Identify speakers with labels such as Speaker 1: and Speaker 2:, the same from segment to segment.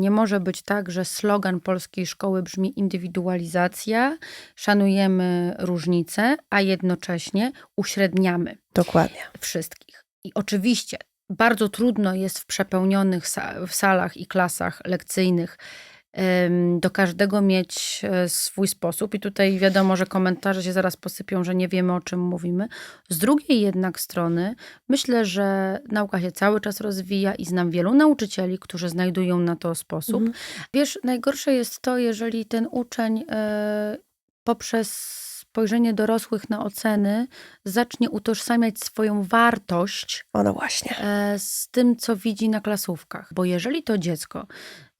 Speaker 1: Nie może być tak, że slogan polskiej szkoły brzmi indywidualizacja, szanujemy różnice, a jednocześnie uśredniamy
Speaker 2: Dokładnie.
Speaker 1: wszystkich. I oczywiście bardzo trudno jest w przepełnionych sa- w salach i klasach lekcyjnych do każdego mieć e, swój sposób. I tutaj wiadomo, że komentarze się zaraz posypią, że nie wiemy o czym mówimy. Z drugiej jednak strony myślę, że nauka się cały czas rozwija i znam wielu nauczycieli, którzy znajdują na to sposób.
Speaker 2: Mhm.
Speaker 1: Wiesz, najgorsze jest to, jeżeli ten uczeń e, poprzez spojrzenie dorosłych na oceny zacznie utożsamiać swoją wartość
Speaker 2: O no właśnie.
Speaker 1: e, z tym, co widzi na klasówkach. Bo jeżeli to dziecko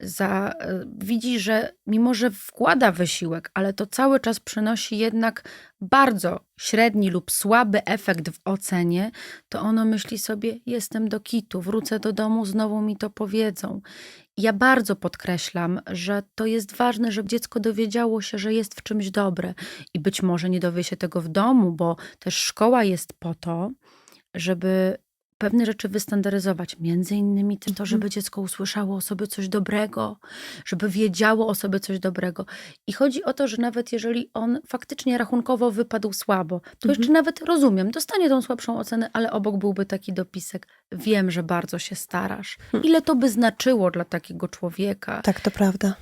Speaker 1: za, e, widzi, że mimo, że wkłada wysiłek, ale to cały czas przynosi jednak bardzo średni lub słaby efekt w ocenie, to ono myśli sobie: Jestem do kitu, wrócę do domu, znowu mi to powiedzą. Ja bardzo podkreślam, że to jest ważne, żeby dziecko dowiedziało się, że jest w czymś dobre. I być może nie dowie się tego w domu, bo też szkoła jest po to, żeby pewne rzeczy wystandaryzować. Między innymi tym to, żeby dziecko usłyszało o sobie coś dobrego, żeby wiedziało o sobie coś dobrego. I chodzi o to, że nawet jeżeli on faktycznie rachunkowo wypadł słabo, to
Speaker 2: Mhm.
Speaker 1: jeszcze nawet rozumiem, dostanie tą słabszą ocenę, ale obok byłby taki dopisek. Wiem, że bardzo się starasz. Ile to by znaczyło dla takiego człowieka?
Speaker 2: Tak, to prawda.